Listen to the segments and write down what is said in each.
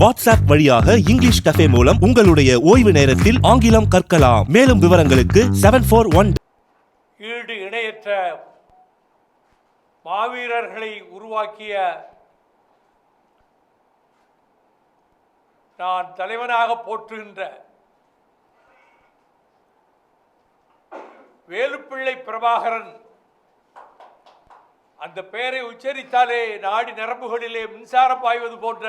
WhatsApp வழியாக English cafe மூலம் உங்களுடைய ஓய்வு நேரத்தில் ஆங்கிலம் கற்கலாம். மேலும் விவரங்களுக்கு செவன் ஃபோர் ஒன் ஈடு இணையற்ற மாவீரர்களை உருவாக்கிய நான் தலைவனாக போற்றுகின்ற வேலுப்பிள்ளை பிரபாகரன் அந்த பெயரை உச்சரித்தாலே நாடி நரம்புகளிலே மின்சாரம் பாய்வது போன்ற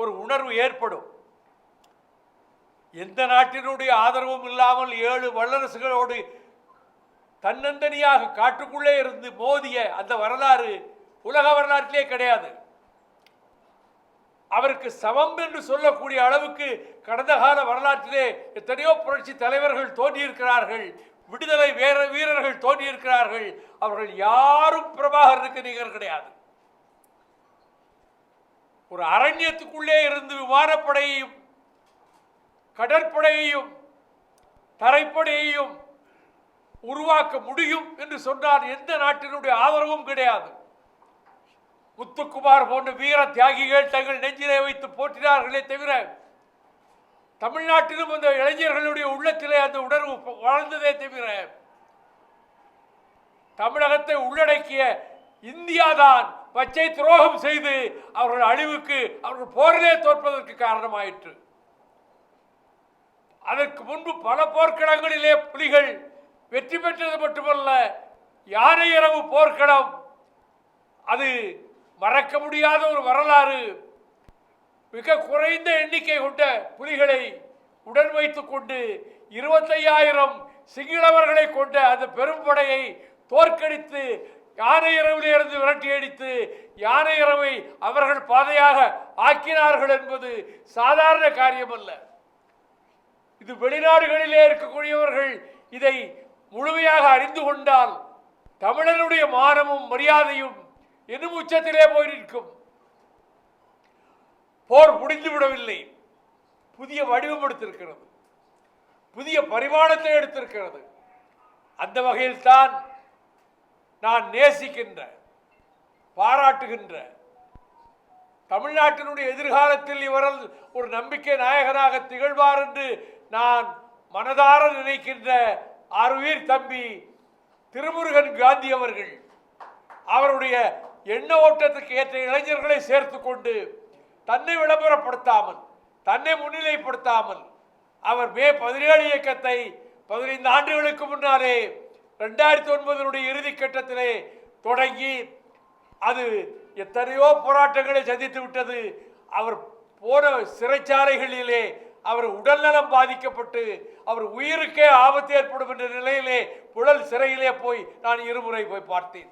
ஒரு உணர்வு ஏற்படும். எந்த நாட்டினுடைய ஆதரவும் இல்லாமல் ஏழு வல்லரசுகளோடு தன்னந்தனியாக காட்டுக்குள்ளே இருந்து மோதிய அந்த வரலாறு உலக வரலாற்றிலே கிடையாது. அவருக்கு சமம் என்று சொல்லக்கூடிய அளவுக்கு கடந்த கால வரலாற்றிலே எத்தனையோ புரட்சி தலைவர்கள் தோன்றியிருக்கிறார்கள் விடுதலை வேற வீரர்கள் தோன்றியிருக்கிறார்கள். அவர்கள் யாரும் பிரபாகரனுக்கு நிகர் கிடையாது. ஒரு அரண்யத்துக்குள்ளே இருந்து விமானப்படையையும் கடற்படையையும் தரைப்படையையும் உருவாக்க முடியும் என்று சொன்னால் எந்த நாட்டினுடைய ஆதரவும் கிடையாது. முத்துக்குமார் போன்ற வீர தியாகிகள் தங்கள் நெஞ்சிலே வைத்து போற்றினார்களே தவிர தமிழ்நாட்டிலும் அந்த இளைஞர்களுடைய உள்ளத்திலே அந்த உணர்வு வாழ்ந்ததே தவிர தமிழகத்தை உள்ளடக்கிய இந்தியாதான் பச்சை துரோகம் செய்து அவர்கள் அழிவுக்கு அவர்கள் போரிலே தோற்பதற்கு காரணமாயிற்று. அதற்கு முன்பு பல போர்க்களங்களிலே புலிகள் வெற்றி பெற்றது மட்டுமல்ல யானை இரவு போர்க்களம் அது மறக்க முடியாத ஒரு வரலாறு. மிக குறைந்த எண்ணிக்கை கொண்ட புலிகளை உடன் வைத்துக் கொண்டு இருபத்தையாயிரம் சிங்களவர்களை கொண்ட அந்த பெரும்படையை தோற்கடித்து யானை இரவிலிருந்து விரட்டி அடித்து யானை இரவை அவர்கள் பாதையாக ஆக்கினார்கள் என்பது சாதாரண காரியமல்ல. இது வெளிநாடுகளிலே இருக்கக்கூடியவர்கள் இதை முழுமையாக அறிந்து கொண்டால் தமிழனுடைய மானமும் மரியாதையும் இன்னும் உச்சத்திலே போய் நிற்கும் போர் முடிந்து விடவில்லை புதிய வடிவம் எடுத்திருக்கிறது புதிய பரிமாணத்தை எடுத்திருக்கிறது. அந்த வகையில் தான் நான் நேசிக்கின்ற பாராட்டுகின்ற தமிழ்நாட்டினுடைய எதிர்காலத்தில் இவரல் ஒரு நம்பிக்கை நாயகனாக திகழ்வார் என்று நான் மனதார நினைக்கின்ற அருவீர் தம்பி திருமுருகன் காந்தி அவர்கள் அவருடைய எண்ண ஓட்டத்துக்கு ஏற்ற இளைஞர்களை சேர்த்து கொண்டு தன்னை விளம்பரப்படுத்தாமல் தன்னை முன்னிலைப்படுத்தாமல் அவர் மே பதினேழு இயக்கத்தை பதினைந்து ஆண்டுகளுக்கு முன்னாலே ரெண்டாயிரத்தி ஒன்பதனுடைய இறுதி கட்டத்திலே தொடங்கி அது எத்தனையோ போராட்டங்களை சந்தித்து விட்டது. அவர் போன சிறைச்சாலைகளிலே அவர் உடல்நலம் பாதிக்கப்பட்டு அவர் உயிருக்கே ஆபத்து ஏற்படும் என்ற நிலையிலே புழல் சிறையிலே போய் நான் இருமுறை போய் பார்த்தேன்.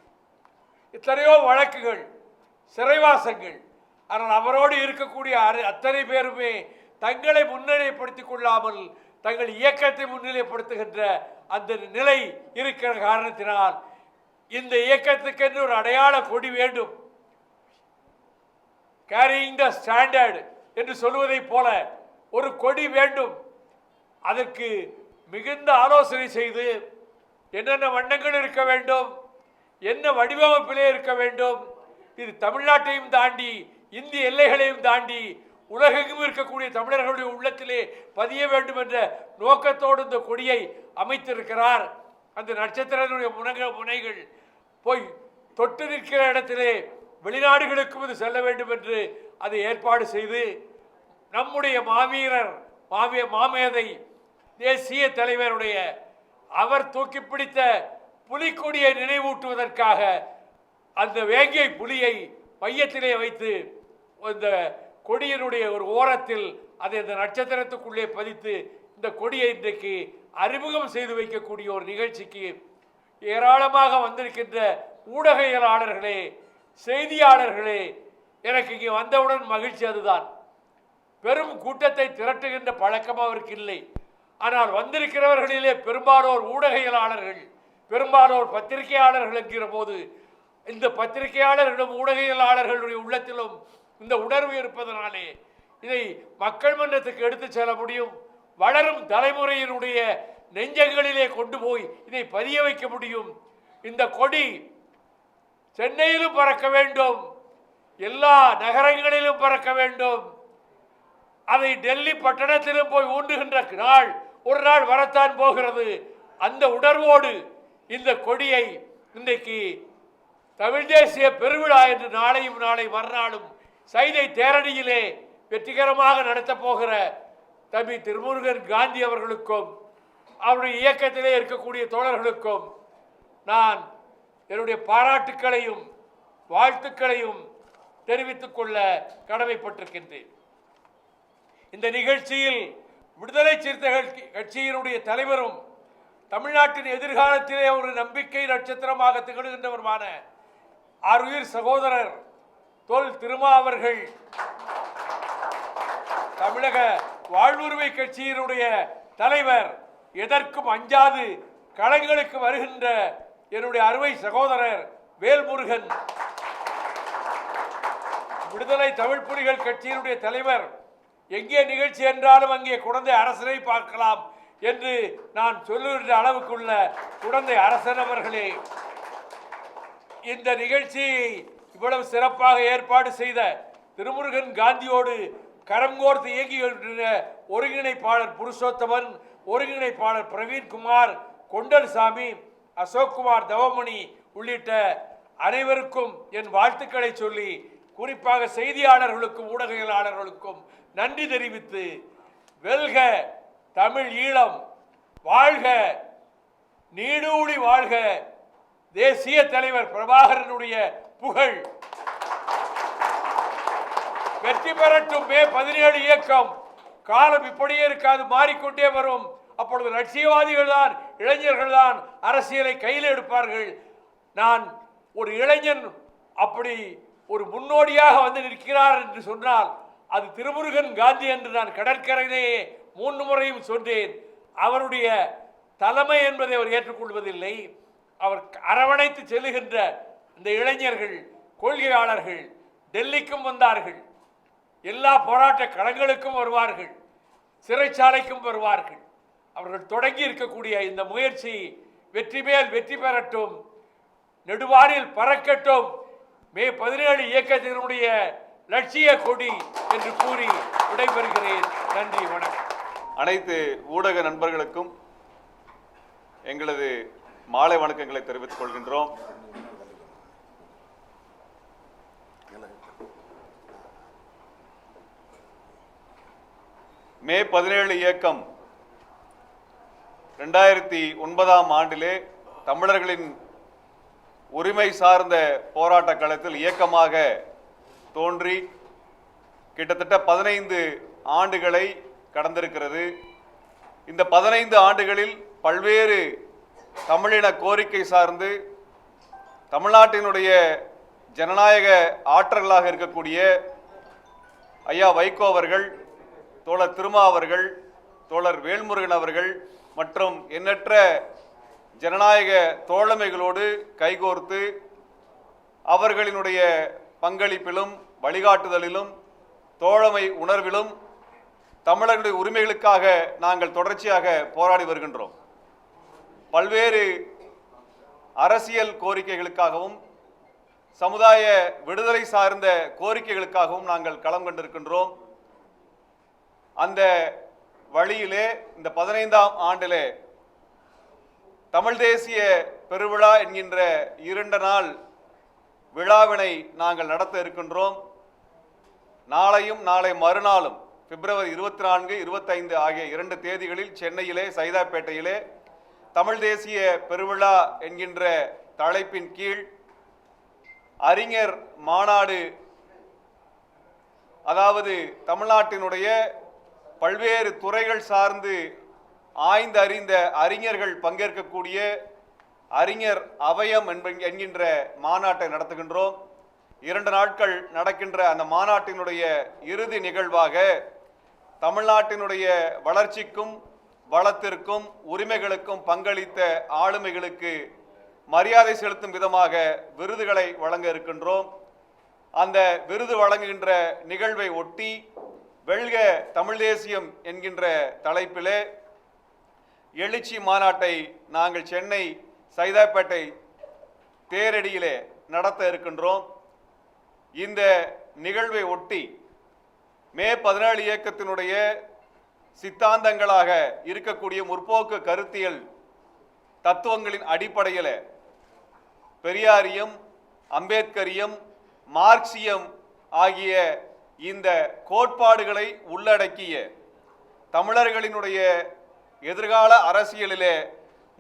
எத்தனையோ வழக்குகள் சிறைவாசங்கள் ஆனால் அவரோடு இருக்கக்கூடிய அத்தனை பேருமே தங்களை முன்னிலைப்படுத்திக் கொள்ளாமல் தங்கள் இயக்கத்தை முன்னிலைப்படுத்துகின்ற அந்த நிலை இருக்கிற காரணத்தினால் இந்த இயக்கத்துக்கென்று ஒரு அடையாள கொடி வேண்டும். கேரிங் த ஸ்டாண்டர்ட் என்று சொல்வதைப் போல ஒரு கொடி வேண்டும். அதற்கு மிகுந்த ஆலோசனை செய்து என்னென்ன வண்ணங்கள் இருக்க வேண்டும் என்ன வடிவமைப்பிலே இருக்க வேண்டும் இது தமிழ்நாட்டையும் தாண்டி இந்திய எல்லைகளையும் தாண்டி உலகெங்கும் இருக்கக்கூடிய தமிழர்களுடைய உள்ளத்திலே பதிய வேண்டும் என்ற நோக்கத்தோடு இந்த கொடியை அமைத்திருக்கிறார். அந்த நட்சத்திரனுடைய முனக முனைகள் போய் தொட்டு நிற்கிற இடத்திலே வெளிநாடுகளுக்கும் இது செல்ல வேண்டும் என்று அதை ஏற்பாடு செய்து நம்முடைய மாவீரர் மாவிய மாமேதை தேசிய தலைவருடைய அவர் தூக்கி பிடித்த புலிக்கொடியை நினைவூட்டுவதற்காக அந்த வேங்கை புலியை மையத்திலே வைத்து இந்த கொடியினுடைய ஒரு ஓரத்தில் அதை அந்த நட்சத்திரத்துக்குள்ளே பதித்து இந்த கொடியை இன்றைக்கு அறிமுகம் செய்து வைக்கக்கூடிய ஒரு நிகழ்ச்சிக்கு ஏராளமாக வந்திருக்கின்ற ஊடகவியலாளர்களே செய்தியாளர்களே எனக்கு இங்கே வந்தவுடன் மகிழ்ச்சி அதுதான். பெரும் கூட்டத்தை திரட்டுகின்ற பழக்கம் அவருக்கு இல்லை. ஆனால் வந்திருக்கிறவர்களிலே பெரும்பாலோர் ஊடகவியலாளர்கள் பெரும்பாலோர் பத்திரிகையாளர்கள் என்கிற போது இந்த பத்திரிகையாளர்களும் ஊடகவியலாளர்களுடைய உள்ளத்திலும் இந்த உணர்வு இருப்பதனாலே இதை மக்கள் மன்றத்துக்கு எடுத்து செல்ல முடியும். வளரும் தலைமுறையினுடைய நெஞ்சங்களிலே கொண்டு போய் இதை பதிய வைக்க முடியும். இந்த கொடி சென்னையிலும் பறக்க வேண்டும். எல்லா நகரங்களிலும் பறக்க வேண்டும். அதை டெல்லி பட்டணத்திலும் போய் ஊண்டுகின்ற நாள் ஒரு நாள் வரத்தான் போகிறது. அந்த உணர்வோடு இந்த கொடியை இன்றைக்கு தமிழ் தேசிய பெருவிழா என்று நாளையும் நாளை மறுநாளும் சைதை தேரடியிலே வெற்றிகரமாக நடத்தப் போகிற தம்பி திருமுருகன் காந்தி அவர்களுக்கும் அவருடைய இயக்கத்திலே இருக்கக்கூடிய தோழர்களுக்கும் நான் என்னுடைய பாராட்டுக்களையும் வாழ்த்துக்களையும் தெரிவித்துக் கொள்ள கடமைப்பட்டிருக்கின்றேன். இந்த நிகழ்ச்சியில் விடுதலை சிறுத்தைகள் கட்சியினுடைய தலைவரும் தமிழ்நாட்டின் எதிர்காலத்திலே ஒரு நம்பிக்கை நட்சத்திரமாக திகழ்கின்றவருமான அருயிர் சகோதரர் தொல் திருமா அவர்கள் தமிழக வாழ்வுரிமை கட்சியினுடைய தலைவர் எதற்கும் அஞ்சாது களங்களுக்கு வருகின்ற என்னுடைய அருமை சகோதரர் வேல்முருகன். விடுதலை தமிழ் புலிகள் கட்சியினுடைய தலைவர் எங்கே நிகழ்ச்சி என்றாலும் அங்கே குழந்தை அரசனை பார்க்கலாம் என்று நான் சொல்லுகின்ற அளவுக்குள்ள குழந்தை அரசன் அவர்களே. இந்த நிகழ்ச்சியை இவ்வளவு சிறப்பாக ஏற்பாடு செய்த திருமுருகன் காந்தியோடு கரம் கோர்த்து இயங்குகின்ற ஒருங்கிணைப்பாளர் புருஷோத்தமன் ஒருங்கிணைப்பாளர் பிரவீன்குமார் கொண்டல்சாமி அசோக்குமார் தவமணி உள்ளிட்ட அனைவருக்கும் என் வாழ்த்துக்களை சொல்லி குறிப்பாக செய்தியாளர்களுக்கும் ஊடகவியலாளர்களுக்கும் நன்றி தெரிவித்து வெல்க தமிழ் ஈழம் வாழ்க நீடூழி வாழ்க தேசிய தலைவர் பிரபாகரனுடைய புகழ். வெற்றி பெறட்டும் மே பதினேழு இயக்கம். காலம் இப்படியே இருக்காது மாறிக்கொண்டே வரும். அப்பொழுது லட்சியவாதிகள் தான் இளைஞர்கள் தான் அரசியலை கையில் எடுப்பார்கள். நான் ஒரு இளைஞன் அப்படி ஒரு முன்னோடியாக வந்து நிற்கிறார் என்று சொன்னால் அது திருமுருகன் காந்தி என்று நான் கடற்கரையிலேயே மூன்று முறையும் சொன்னேன். அவருடைய தலைமை என்பதை அவர் ஏற்றுக்கொள்வதில்லை. அவர் அரவணைத்து செல்லுகின்ற இந்த இளைஞர்கள் கொள்கையாளர்கள் டெல்லிக்கும் வந்தார்கள். எல்லா போராட்ட களங்களுக்கும் வருவார்கள். சிறைச்சாலைக்கும் வருவார்கள். அவர்கள் தொடங்கி இருக்கக்கூடிய இந்த முயற்சி வெற்றி மேல் வெற்றி பெறட்டும். நெடுவானில் பறக்கட்டும். மே பதினேழு இயக்கத்தினுடைய லட்சிய கொடி என்று கூறி விடைபெறுகிறேன். நன்றி வணக்கம். அனைத்து ஊடக நண்பர்களுக்கும் எங்களது மாலை வணக்கங்களை தெரிவித்துக் கொள்கின்றோம். மே பதினேழு இயக்கம் ரெண்டாயிரத்தி ஒன்பதாம் ஆண்டிலே தமிழர்களின் உரிமை சார்ந்த போராட்ட களத்தில் இயக்கமாக தோன்றி கிட்டத்தட்ட பதினைந்து ஆண்டுகளை கடந்திருக்கிறது. இந்த பதினைந்து ஆண்டுகளில் பல்வேறு தமிழின கோரிக்கை சார்ந்து தமிழ்நாட்டினுடைய ஜனநாயக ஆற்றல்களாக இருக்கக்கூடிய ஐயா வைகோ அவர்கள் தோழர் திருமா அவர்கள் தோழர் வேல்முருகன் அவர்கள் மற்றும் எண்ணற்ற ஜனநாயக தோழமைகளோடு கைகோர்த்து அவர்களினுடைய பங்களிப்பிலும் வழிகாட்டுதலிலும் தோழமை உணர்விலும் தமிழர்களுடைய உரிமைகளுக்காக நாங்கள் தொடர்ச்சியாக போராடி வருகின்றோம். பல்வேறு அரசியல் கோரிக்கைகளுக்காகவும் சமுதாய விடுதலை சார்ந்த கோரிக்கைகளுக்காகவும் நாங்கள் களம் கண்டிருக்கின்றோம். அந்த வழியிலே இந்த பதினைந்தாம் ஆண்டிலே தமிழ் தேசிய பெருவிழா என்கின்ற இரண்டு நாள் விழாவினை நாங்கள் நடத்த இருக்கின்றோம். நாளையும் நாளை மறுநாளும் பிப்ரவரி இருபத்தி நான்கு இருபத்தைந்து ஆகிய இரண்டு தேதிகளில் சென்னையிலே சைதாப்பேட்டையிலே தமிழ் தேசிய பெருவிழா என்கின்ற தலைப்பின் கீழ் அறிஞர் மாநாடு அதாவது தமிழ்நாட்டினுடைய பல்வேறு துறைகள் சார்ந்து ஆய்ந்து அறிந்த அறிஞர்கள் பங்கேற்கக்கூடிய அறிஞர் அவயம் என்ப- என்கின்ற மாநாட்டை நடத்துகின்றோம். இரண்டு நாட்கள் நடக்கின்ற அந்த மாநாட்டினுடைய இறுதி நிகழ்வாக தமிழ்நாட்டினுடைய வளர்ச்சிக்கும் வளத்திற்கும் உரிமைகளுக்கும் பங்களித்த ஆளுமைகளுக்கு மரியாதை செலுத்தும் விதமாக விருதுகளை வழங்க இருக்கின்றோம். அந்த விருது வழங்குகின்ற நிகழ்வை ஒட்டி வெல்க தமிழ் தேசியம் என்கின்ற தலைப்பிலே எழுச்சி மாநாட்டை நாங்கள் சென்னை சைதாப்பேட்டை தேரடியிலே நடத்த இருக்கின்றோம். இந்த நிகழ்வை ஒட்டி மே பதினேழு இயக்கத்தினுடைய சித்தாந்தங்களாக இருக்கக்கூடிய முற்போக்கு கருத்தியல் தத்துவங்களின் அடிப்படையில் பெரியாரியம் அம்பேத்கரியம் மார்க்சியம் ஆகிய இந்த கோட்பாடுகளை உள்ளடக்கிய தமிழர்களினுடைய எதிர்கால அரசியலிலே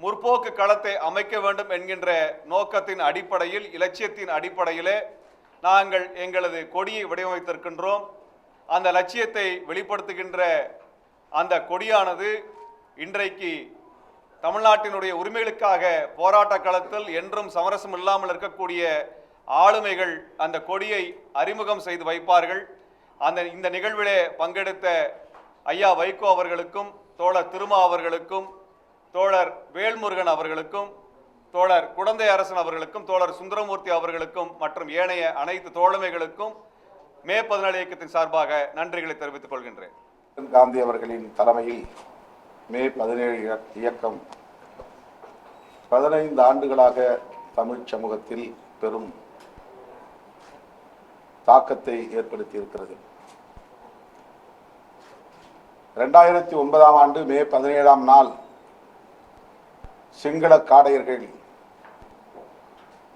முற்போக்கு களத்தை அமைக்க வேண்டும் என்கின்ற நோக்கத்தின் அடிப்படையில் இலட்சியத்தின் அடிப்படையிலே நாங்கள் எங்களது கொடியை வடிவமைத்திருக்கின்றோம். அந்த லட்சியத்தை வெளிப்படுத்துகின்ற அந்த கொடியானது இன்றைக்கு தமிழ்நாட்டினுடைய உரிமைகளுக்காக போராட்ட களத்தில் என்றும் சமரசம் இல்லாமல் இருக்கக்கூடிய ஆளுமைகள் அந்த கொடியை அறிமுகம் செய்து வைப்பார்கள். அந்த இந்த நிகழ்விலே பங்கெடுத்த ஐயா வைகோ அவர்களுக்கும் தோழர் திருமா அவர்களுக்கும் தோழர் வேல்முருகன் அவர்களுக்கும் தோழர் குடந்தை அரசன் அவர்களுக்கும் தோழர் சுந்தரமூர்த்தி அவர்களுக்கும் மற்றும் ஏனைய அனைத்து தோழமைகளுக்கும் மே பதினாலு இயக்கத்தின் சார்பாக நன்றிகளை தெரிவித்துக் கொள்கின்றேன். காந்தி அவர்களின் தலைமையில் மே பதினேழு இயக்கம் பதினைந்து ஆண்டுகளாக தமிழ் சமூகத்தில் பெரும் தாக்கத்தை ஏற்படுத்தியிருக்கிறது. ரெண்டாயிரத்தி ஒன்பதாம் ஆண்டு மே பதினேழாம் நாள் சிங்கள காடையர்கள்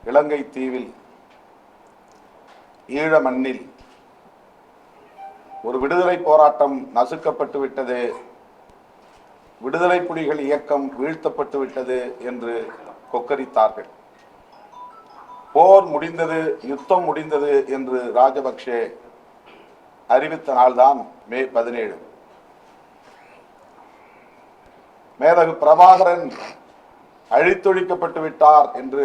இலங்கை தீவில் ஈழ மண்ணில் ஒரு விடுதலை போராட்டம் நசுக்கப்பட்டு விட்டது. விடுதலை புலிகள் இயக்கம் வீழ்த்தப்பட்டு விட்டது என்று கொக்கரித்தார்கள். போர் முடிந்தது யுத்தம் முடிந்தது என்று ராஜபக்சே அறிவித்த நாள்தான் மே பதினேழு. மேதகு பிரபாகரன் அழித்தொழிக்கப்பட்டு விட்டார் என்று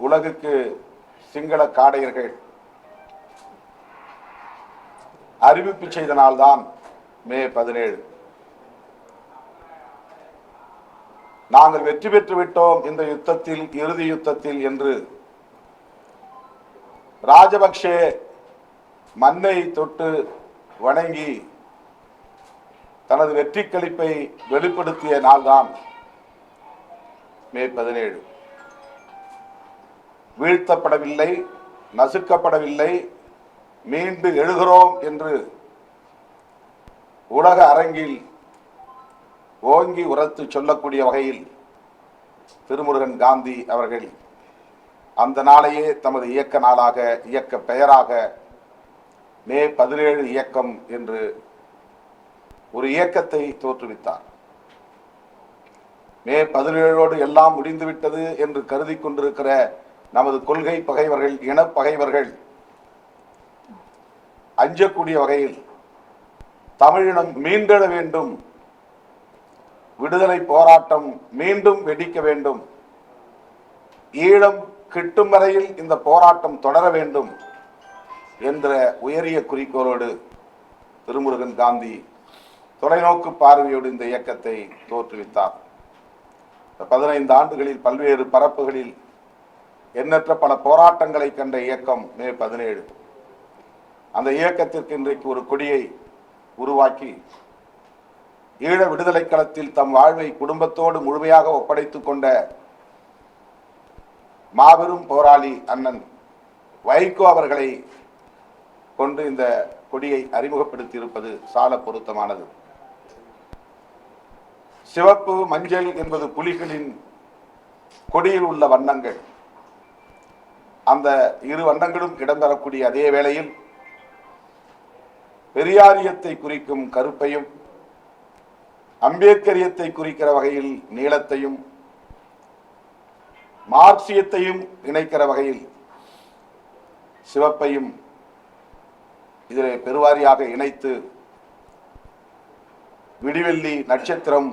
உலகுக்கு சிங்கள காடையர்கள் அறிவிப்பு செய்த நாள்தான் மே பதினேழு. நாங்கள் வெற்றி பெற்று விட்டோம் இந்த யுத்தத்தில் இறுதி யுத்தத்தில் என்று ராஜபக்சே மண்ணை தொட்டு வணங்கி தனது வெற்றி கழிப்பை வெளிப்படுத்திய நாள்தான் மே பதினேழு. வீழ்த்தப்படவில்லை நசுக்கப்படவில்லை மீண்டு எழுகிறோம் என்று உலக அரங்கில் ஓங்கி உரத்து சொல்லக்கூடிய வகையில் திருமுருகன் காந்தி அவர்கள் அந்த நாளையே தமது இயக்க நாளாக இயக்க பெயராக மே பதினேழு இயக்கம் என்று ஒரு இயக்கத்தை தோற்றுவித்தார். மே பதினேழோடு எல்லாம் முடிந்துவிட்டது என்று கருதி கொண்டிருக்கிற நமது கொள்கை பகைவர்கள் இனப் பகைவர்கள் அஞ்சக்கூடிய வகையில் தமிழினம் மீண்டெழ வேண்டும். விடுதலை போராட்டம் மீண்டும் வெடிக்க வேண்டும். ஈழம் கிட்டும் வரையில் இந்த போராட்டம் தொடர வேண்டும் என்ற உயரிய குறிக்கோளோடு திருமுருகன் காந்தி தொலைநோக்கு பார்வையோடு இந்த இயக்கத்தை தோற்றுவித்தார். பதினைந்து ஆண்டுகளில் பல்வேறு பரப்புகளில் எண்ணற்ற பல போராட்டங்களை கண்ட இயக்கம் மே பதினேழு. அந்த இயக்கத்திற்கு இன்றைக்கு ஒரு கொடியை உருவாக்கி ஈழ விடுதலை களத்தில் தம் வாழ்வை குடும்பத்தோடு முழுமையாக ஒப்படைத்துக் கொண்ட மாபெரும் போராளி அண்ணன் வைகோ அவர்களை கொண்டு இந்த கொடியை அறிமுகப்படுத்தி இருப்பது சால பொருத்தமானது. சிவப்பு மஞ்சள் என்பது புலிகளின் கொடியில் உள்ள வண்ணங்கள். அந்த இரு வண்ணங்களும் இடம்பெறக்கூடிய அதே வேளையில் பெரியாரியத்தை குறிக்கும் கருப்பையும் அம்பேத்கரியத்தை குறிக்கிற வகையில் நீளத்தையும் மார்க்சியத்தையும் இணைக்கிற வகையில் சிவப்பையும் இதிலே பெருவாரியாக இணைத்து விடிவெள்ளி நட்சத்திரம்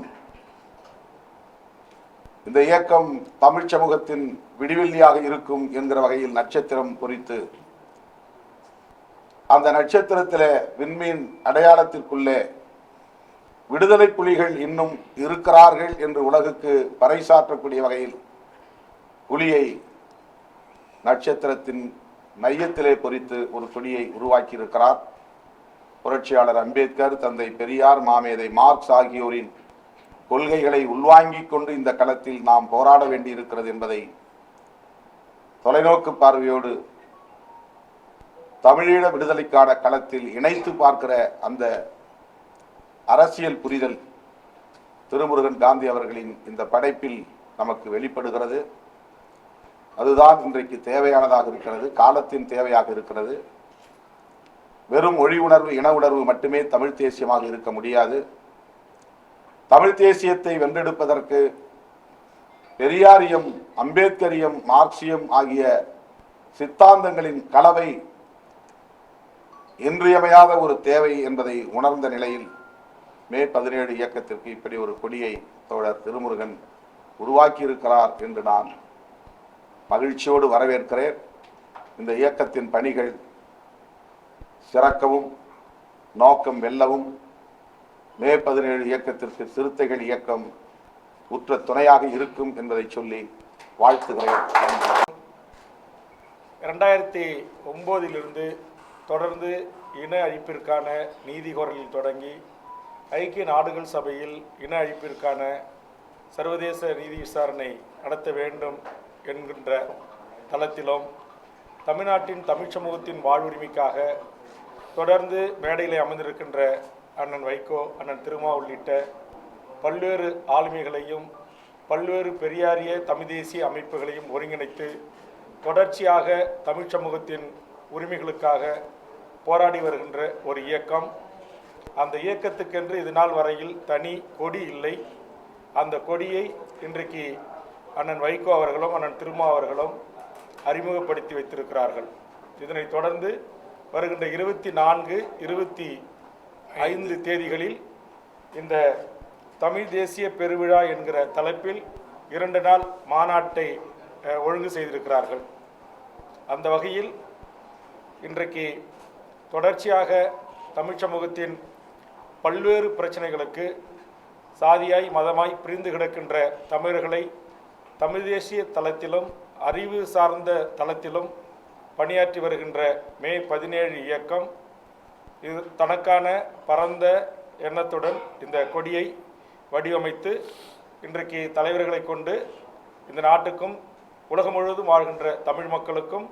இந்த இயக்கம் தமிழ் சமூகத்தின் விடிவெள்ளியாக இருக்கும் என்கிற வகையில் நட்சத்திரம் குறித்து அந்த நட்சத்திரத்திலே விண்மீன் அடையாளத்திற்குள்ளே விடுதலை புலிகள் இன்னும் இருக்கிறார்கள் என்று உலகுக்கு பறைசாற்றக்கூடிய வகையில் புலியை நட்சத்திரத்தின் மையத்திலே பொறித்து ஒரு கொடியை உருவாக்கியிருக்கிறார் புரட்சியாளர் அம்பேத்கர் தந்தை பெரியார் மாமேதை மார்க்ஸ் ஆகியோரின் கொள்கைகளை உள்வாங்கிக் கொண்டு இந்த களத்தில் நாம் போராட வேண்டியிருக்கிறது என்பதை தொலைநோக்கு பார்வையோடு தமிழீழ விடுதலைக்கான களத்தில் இணைத்து பார்க்கிற அந்த அரசியல் புரிதல் திருமுருகன் காந்தி அவர்களின் இந்த படைப்பில் நமக்கு வெளிப்படுகிறது. அதுதான் இன்றைக்கு தேவையானதாக இருக்கிறது காலத்தின் தேவையாக இருக்கிறது. வெறும் மொழி உணர்வு இன உணர்வு மட்டுமே தமிழ் தேசியமாக இருக்க முடியாது. தமிழ் தேசியத்தை வென்றெடுப்பதற்கு பெரியாரியம் அம்பேத்கரியம் மார்க்சியம் ஆகிய சித்தாந்தங்களின் கலவை இன்றியமையாத ஒரு தேவை என்பதை உணர்ந்த நிலையில் மே பதினேழு இயக்கத்திற்கு இப்படி ஒரு கொடியை தோழர் திருமுருகன் உருவாக்கியிருக்கிறார் என்று நான் மகிழ்ச்சியோடு வரவேற்கிறேன். இந்த இயக்கத்தின் பணிகள் சிறக்கவும் நோக்கம் வெல்லவும் மே பதினேழு இயக்கத்திற்கு சிறுத்தைகள் இயக்கம் உற்ற துணையாக இருக்கும் என்பதை சொல்லி வாழ்த்துகிறேன் ரெண்டாயிரத்தி ஒம்போதிலிருந்து தொடர்ந்து இன அழிப்பிற்கான நீதி குரலில் தொடங்கி ஐக்கிய நாடுகள் சபையில் இன அழிப்பிற்கான சர்வதேச நீதி விசாரணை நடத்த வேண்டும் என்கின்ற தளத்திலும் தமிழ்நாட்டின் தமிழ் சமூகத்தின் வாழ்வுரிமைக்காக தொடர்ந்து மேடையில் அமர்ந்திருக்கின்ற அண்ணன் வைகோ அண்ணன் திருமா உள்ளிட்ட பல்வேறு ஆளுமைகளையும் பல்வேறு பெரியாரிய தமிழ் தேசிய அமைப்புகளையும் ஒருங்கிணைத்து தொடர்ச்சியாக தமிழ் சமூகத்தின் உரிமைகளுக்காக போராடி வருகின்ற ஒரு இயக்கம். அந்த இயக்கத்துக்கென்று இது நாள் வரையில் தனி கொடி இல்லை. அந்த கொடியை இன்றைக்கு அண்ணன் வைகோ அவர்களும் அண்ணன் திருமா அவர்களும் அறிமுகப்படுத்தி வைத்திருக்கிறார்கள். இதனைத் தொடர்ந்து வருகின்ற இருபத்தி நான்கு இருபத்தி ஐந்து தேதிகளில் இந்த தமிழ் தேசிய பெருவிழா என்கிற தலைப்பில் இரண்டு நாள் மாநாட்டை ஒழுங்கு செய்திருக்கிறார்கள். அந்த வகையில் இன்றைக்கு தொடர்ச்சியாக தமிழ் சமூகத்தின் பல்வேறு பிரச்சனைகளுக்கு சாதியாய் மதமாய் பிரிந்து கிடக்கின்ற தமிழர்களை தமிழ் தேசிய தளத்திலும் அறிவு சார்ந்த தளத்திலும் பணியாற்றி வருகின்ற மே பதினேழு இயக்கம் இது தனக்கான பரந்த எண்ணத்துடன் இந்த கொடியை வடிவமைத்து இன்றைக்கு தலைவர்களை கொண்டு இந்த நாட்டுக்கும் உலகம் முழுவதும் வாழ்கின்ற தமிழ் மக்களுக்கும்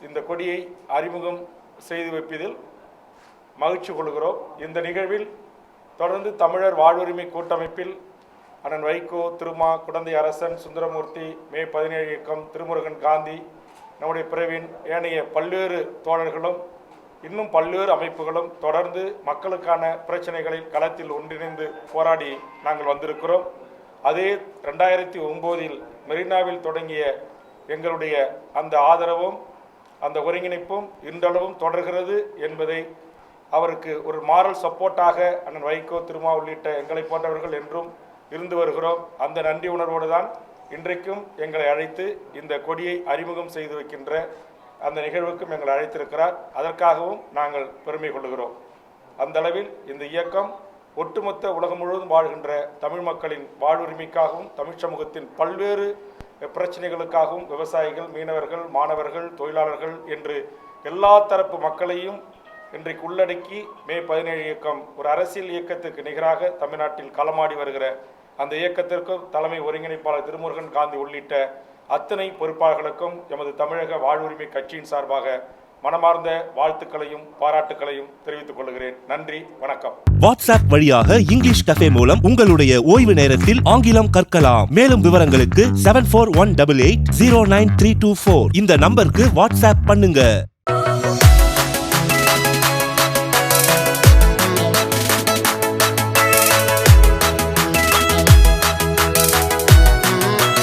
இந்த கொடியை அறிமுகம் செய்து வைப்பதில் மகிழ்ச்சி கொள்கிறோம். இந்த நிகழ்வில் தொடர்ந்து தமிழர் வாழ்வுரிமை கூட்டமைப்பில் அண்ணன் வைகோ திருமா குடந்தை அரசன் சுந்தரமூர்த்தி மே பதினேழு இயக்கம் திருமுருகன் காந்தி நம்முடைய பிரவீன் ஏனைய பல்வேறு தோழர்களும் இன்னும் பல்வேறு அமைப்புகளும் தொடர்ந்து மக்களுக்கான பிரச்சனைகளில் களத்தில் ஒன்றிணைந்து போராடி நாங்கள் வந்திருக்கிறோம். அதே ரெண்டாயிரத்தி ஒம்போதில் மெரினாவில் தொடங்கிய எங்களுடைய அந்த ஆதரவும் அந்த ஒருங்கிணைப்பும் இன்றளவும் தொடர்கிறது என்பதை அவருக்கு ஒரு மாரல் சப்போர்ட்டாக அண்ணன் வைகோ திருமா உள்ளிட்ட எங்களை போன்றவர்கள் என்றும் இருந்து வருகிறோம். அந்த நன்றி உணர்வோடு தான் இன்றைக்கும் எங்களை அழைத்து இந்த கொடியை அறிமுகம் செய்து வைக்கின்ற அந்த நிகழ்வுக்கும் எங்களை அழைத்திருக்கிறார். அதற்காகவும் நாங்கள் பெருமை கொள்கிறோம். அந்த அளவில் இந்த இயக்கம் ஒட்டுமொத்த உலகம் முழுவதும் வாழ்கின்ற தமிழ் மக்களின் வாழ்வுரிமைக்காகவும் தமிழ் சமூகத்தின் பல்வேறு பிரச்சனைகளுக்காகவும் விவசாயிகள் மீனவர்கள் மாணவர்கள் தொழிலாளர்கள் என்று எல்லா தரப்பு மக்களையும் இன்றைக்கு உள்ளடக்கி மே பதினேழு இயக்கம் ஒரு அரசியல் இயக்கத்துக்கு நிகராக தமிழ்நாட்டில் களமாடி வருகிற அந்த இயக்கத்திற்கும் தலைமை ஒருங்கிணைப்பாளர் திருமுருகன் காந்தி உள்ளிட்ட அத்தனை பொறுப்பாளர்களுக்கும் எமது தமிழக வாழ்வுரிமை கட்சியின் சார்பாக மனமார்ந்த வாழ்த்துக்களையும் பாராட்டுக்களையும் தெரிவித்துக் கொள்கிறேன். நன்றி வணக்கம். வாட்ஸ்அப் வழியாக இங்கிலீஷ் கஃபே மூலம் உங்களுடைய ஓய்வு நேரத்தில் ஆங்கிலம் கற்கலாம். மேலும் விவரங்களுக்கு seven four one double eight zero nine three two four இந்த நம்பருக்கு வாட்ஸ்அப் பண்ணுங்க.